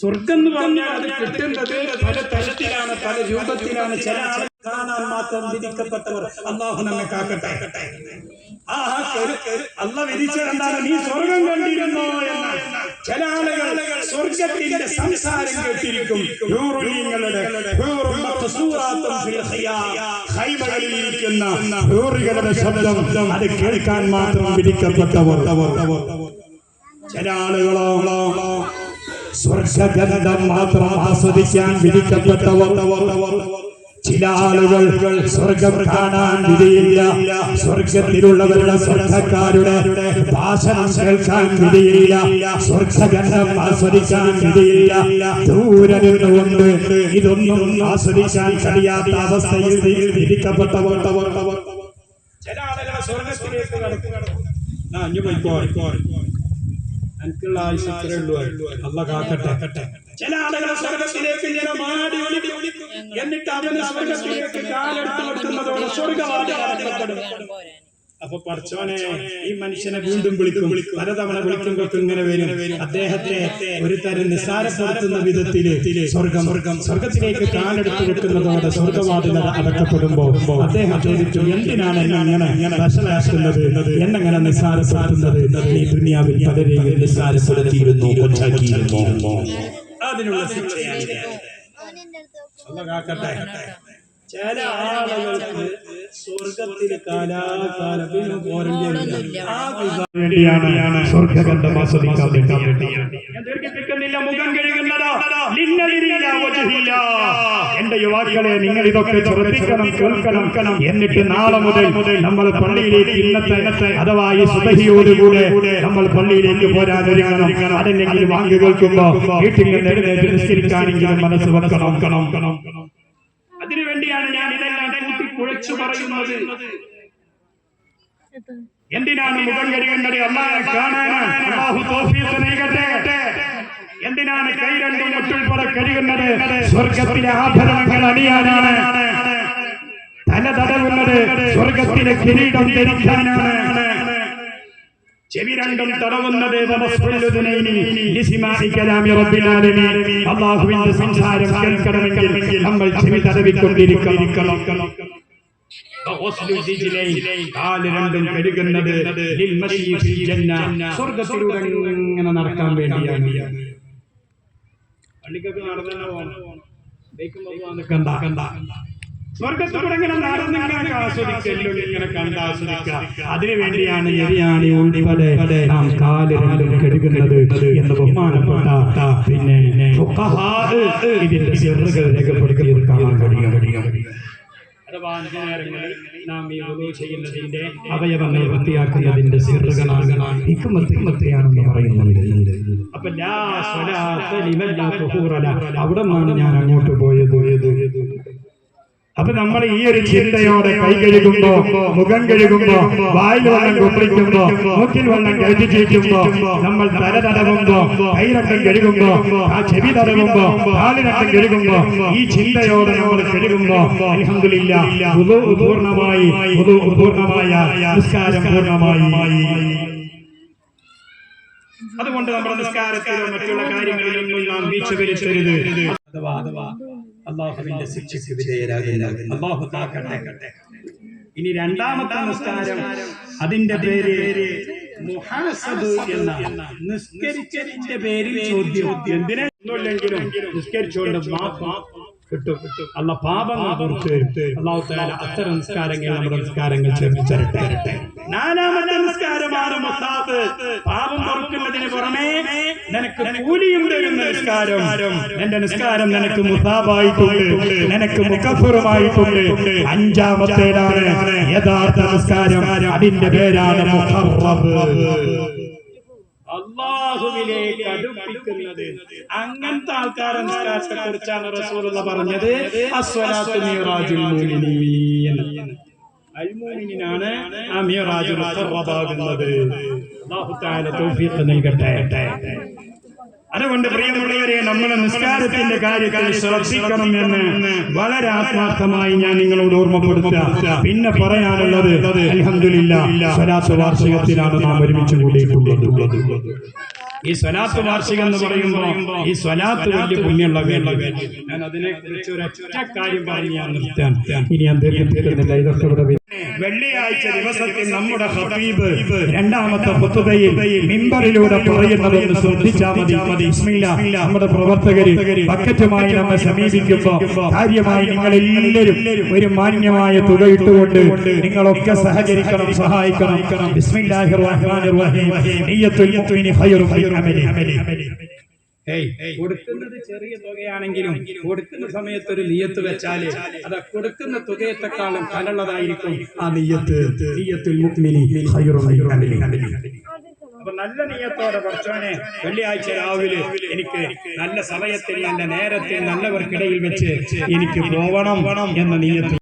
സ്വർഗം എന്ന് പറഞ്ഞാൽ അത് കിട്ടുന്നത് പല തരത്തിലാണ് പല രൂപത്തിലാണ്. ചില ആളുകൾ കാണാൻ മാത്രം വിധിക്കപ്പെട്ടവർ അള്ളാഹു നമ്മെ കാക്കട്ടെ. അല്ല വിധിച്ചതെന്താണ്? നീ സ്വർഗം കണ്ടിരുന്നോ എന്ന് ചില ആളുകൾ സ്വർഗത്തിന്റെ സംസാരം കേട്ടിരിക്കും. ഹൂറുലീങ്ങളുടെ ഹൂറും മഖ്സൂറാത്തും ഫിൽ ഖിയാം. ഖൈമകളിൽ ഇരിക്കുന്ന ഹൂറുകളുടെ ശബ്ദം അത് കേൾക്കാൻ മാത്രം വിധിക്കപ്പെട്ടവർ. ചില ആളുകളോ സ്വർഗഗന്ധം മാത്രം ആസ്വദിക്കാൻ വിധിക്കപ്പെട്ടവർ ചില ആളുകൾ സ്വർഗം കാണാൻ വിധിയില്ല. സ്വർഗത്തിലുള്ളവരുടെ സ്വർഗക്കാരുടെ ഭാഷണം കേൾക്കാൻ വിധിയില്ല. സ്വർഗഗന്ധം ആസ്വദിക്കാൻ വിധിയില്ല. ദൂരെ നിന്നുകൊണ്ട് ഇതൊന്നും ആസ്വദിക്കാൻ കഴിയാത്ത അവസ്ഥയിൽ വിധിക്കപ്പെട്ടവർ. ചില ആളുകൾ സ്വർഗത്തിലേക്ക് കടക്കും. എനിക്കുള്ള ആവശ്യത്തിലേ ഉള്ളൂ അല്ല കാക്കട്ടെ. ചില ആളുകൾ സ്വർഗത്തിലേക്ക് ഇങ്ങനെ മാടി ഒളിക്കും. എന്നിട്ട് അവന് സ്വർഗത്തിലേക്ക് കാലെടുത്ത് വെക്കുന്നതോടെ സ്വർഗവാദം അപ്പൊ പറച്ചോനെ ഈ മനുഷ്യനെ വീണ്ടും വിളിക്കും. പലതവണ വിളിക്കുമ്പോൾ ഇങ്ങനെ വരും. അദ്ദേഹത്തെ ഒരു തരം നിസ്സാരപ്പെടുത്തുന്ന വിധത്തിൽ സ്വർഗം സ്വർഗം സ്വർഗത്തിലേക്ക് കാലെടുത്ത് വെക്കുന്നതോടെ സ്വർഗവാദികൾ അടക്കപ്പെടുമ്പോ അദ്ദേഹം ചോദിച്ചു എന്തിനാണ് എന്നെ അങ്ങനെ ഇങ്ങനെ വശലാക്കുന്നത് എന്നങ്ങനെ നിസ്സാരപ്പെടുത്തുന്നത്? ഈ ദുനിയാവിൽ പലരെയും നിസ്സാരപ്പെടുത്തിയിരുന്നു അതിനുള്ള ശിക്ഷയാണ് അല്ല കാക്കട്ടെ. ചില ആളുകൾക്ക് സ്വർഗത്തിൽ കാലാകാലം പിന്നെ പോരേണ്ടി ആ വിഭാഗം വേണ്ടിയാണ് സ്വർഗഗന്ധം ആസ്വദിക്കാൻ ദീർഘിപ്പിക്കുന്നില്ല മുഖം കഴുകുന്നതോ. എന്റെ യുവാക്കളെ നിങ്ങൾ ഇതൊക്കെ ശ്രദ്ധിക്കണം കേൾക്കണം. എന്നിട്ട് നാളെ മുതൽ നമ്മൾ പള്ളിയിലേക്ക് ഇന്നത്തെ അഥവാ ഈ സുബഹിയോടുകൂടെ നമ്മൾ പള്ളിയിലേക്ക് പോരാൻ ഒരുങ്ങണം അതല്ലെങ്കിൽ വാങ്ങി കേൾക്കുമ്പോ വീട്ടിൽ നിന്ന് എഴുന്നേറ്റ് നിസ്കരിക്കാനെങ്കിലും മനസ്സ് വെക്കണം. കണം കണം അതിനുവേണ്ടിയാണ് ഞാൻ ഇതെല്ലാം കൂട്ടി കുഴച്ചു പറയുന്നത്. എന്തിനാണ് മുഖം കഴിയേണ്ടത് അള്ളാഹെ കാണാനാണ്. നൽകട്ടെ. എന്തിനാണ് കൈ രണ്ടും മുട്ടുൾപ്പെടെ കഴിയുന്നത് സ്വർഗത്തിലെ ആഭരണങ്ങൾ അണിയാനാണ്. തല തടവുന്നത് സ്വർഗത്തിലെ കിരീടം ധരിക്കാനാണ്. ചെവി രണ്ടും തടവുന്നത് അള്ളാഹുവിന്റെ സംസാരം കേൾക്കണമെങ്കിൽ നമ്മൾ ചെവി തടവിക്കൊണ്ടിരിക്കണം. കാൽ രണ്ടും ജന്ന. സ്വർഗത്തിലൂടെ ഇങ്ങനെ നടക്കാൻ വേണ്ടിയാണ്. പള്ളിക്കൊക്കെ നടന്നു പോകണം പോകാൻ നിൽക്കണ്ട. ഇങ്ങനെ നടന്നിങ്ങനെ ആസ്വദിക്കല്ലോ ഇങ്ങനെ കണ്ട് ആസ്വദിക്കുക. അതിനു വേണ്ടിയാണ് എരിയാണി നാം കാൽ രണ്ടും കഴുകുന്നത് എന്ന് ബഹുമാനപ്പെട്ട പിന്നെ ഇതിന്റെ ചെറുകൾ രേഖപ്പെടുത്തിയത് കാണാൻ കഴിയും. കഴിയും അഥവാ അഞ്ച് നാം ഈ വുളു ചെയ്യുന്നതിന്റെ അവയവങ്ങൾ വൃത്തിയാക്കുന്നതിന്റെ സിറുകളാണ് ഹിക്മത്തിയാണെന്ന് പറയുന്നുണ്ട് അപ്പൊ ലാ സ്വലാത്ത ലിമൻ ലാ തുഹൂറ അവിടെ നിന്നാണ് ഞാൻ അങ്ങോട്ട് പോയത്. അപ്പൊ നമ്മൾ ഈ ഒരു ചിന്തയോടെ കൈ കഴുകുമ്പോ മുഖം കഴുകുമ്പോ വായിൽ വെള്ളം കുപ്പിക്കുമ്പോ മൂക്കിൽ വെള്ളം കയറ്റി ചീറ്റുമ്പോ നമ്മൾ തല തടവുമ്പോ കൈരക്കം കഴുകുമ്പോ ആ ചെവി തടവുമ്പോ കാലിരക്കം കഴുകുമ്പോ ഈ ചിന്തയോടെ നമ്മൾ കഴുകുമ്പോ അലഹമില്ല പൂർണമായി പൂർണമായ നിസ്കാരം പൂർണമായി അതുകൊണ്ട് നമ്മുടെ നിസ്കാരത്തിലോ മറ്റുള്ള കാര്യങ്ങളിലൊന്നും നാം വീഴ്ച വരുത്തരുത്. അഥവാ അഥവാ അള്ളാഹുവിന്റെ ശിക്ഷയ്ക്ക് വിധേയരാകില്ല. അള്ളാഹു താക്കട്ടെ. ഇനി രണ്ടാമത്തെ നിസ്കാരം അതിന്റെ പേര് മുഹാസബ് എന്ന നിസ്കരിച്ചതിന്റെ പേരിൽ ചോദ്യം. പാപങ്ങൾ അത്തരം നിസ്കാരങ്ങൾ നമ്മുടെ നിസ്കാരങ്ങൾ നിസ്കാരമാണ് പാപം പൊറുക്കുന്നതിന് പുറമേ നിനക്ക് കൂലിയും തരുന്ന നിസ്കാരം. എന്റെ നിസ്കാരം നിനക്ക് മുസാബായിട്ടുണ്ട് നിനക്ക് മുഖപ്പുറമായിട്ടുണ്ട് അഞ്ചാമത്തേതാണ് യഥാർത്ഥ നിസ്കാരം. അതിന്റെ പേരാണ് അങ്ങനത്തെ ആൾക്കാരെ നിസ്കാരത്തെ കുറിച്ചാണ് റസൂലുള്ള പറഞ്ഞത്. അസ്വലാത്തു മീറാജുൽ അല്ലാഹു തആല അതുകൊണ്ട് പ്രിയമുള്ളവരെ നമ്മൾ നിസ്കാരത്തിന്റെ കാര്യത്തിൽ ശ്രദ്ധിക്കണം എന്ന് വളരെ ആത്മാർത്ഥമായി ഞാൻ നിങ്ങളോട് ഓർമ്മപ്പെടുത്തുക. പിന്നെ പറയാനുള്ളത് വാർഷികത്തിലാണ് നാം ഒരുമിച്ച് കൂടിയിട്ടുള്ളത്. ഈ സ്വലാത്ത് വാർഷികം എന്ന് പറയുമ്പോൾ ഈ സ്വലാത്ത് വലിയ പുണ്യമുള്ള വേണ്ട ഞാൻ അതിനെ കുറിച്ച് ഒരു ഒറ്റ കാര്യം പറഞ്ഞ് ഞാൻ നിർത്താൻ ഇനി ദീർഘിപ്പിക്കുന്നില്ല ഇതൊക്കെ ഇവിടെ. വെള്ളിയാഴ്ച ദിവസത്തിൽ നമ്മുടെ ഹബീബ് രണ്ടാമത്തെ പുത്തുകയിൽ മിമ്പറിലൂടെ പറയുന്നതൊന്ന് ശ്രദ്ധിച്ചാൽ മതി. മതി. നമ്മുടെ പ്രവർത്തകര് ബക്കറ്റുമായി നമ്മെ സമീപിക്കുമ്പോ കാര്യമായി നിങ്ങൾ എല്ലാവരും ഒരു മാന്യമായ തുക ഇട്ടുകൊണ്ട് നിങ്ങളൊക്കെ സഹകരിക്കണം സഹായിക്കണം. ബിസ്മില്ലാഹിർ റഹ്മാനിർ റഹീം. നിയ്യത്തുൽ മുഅ്മിനി മിൻ അമലി. കൊടുക്കുന്നത് ചെറിയ തുകയാണെങ്കിലും കൊടുക്കുന്ന സമയത്ത് ഒരു നീയത്ത് വെച്ചാൽ അത് കൊടുക്കുന്ന തുകയത്തെക്കാളും കലുള്ളതായിരിക്കും ആ നീയത്ത് നീയത്തിൽ അപ്പൊ നല്ല നീയത്തോടെ കുറച്ചോനെ വെള്ളിയാഴ്ച രാവിലെ എനിക്ക് നല്ല സമയത്തിൽ നല്ല നേരത്തിൽ നല്ലവർക്കിടയിൽ വെച്ച് എനിക്ക് പോവണം എന്ന നീയത്തിൽ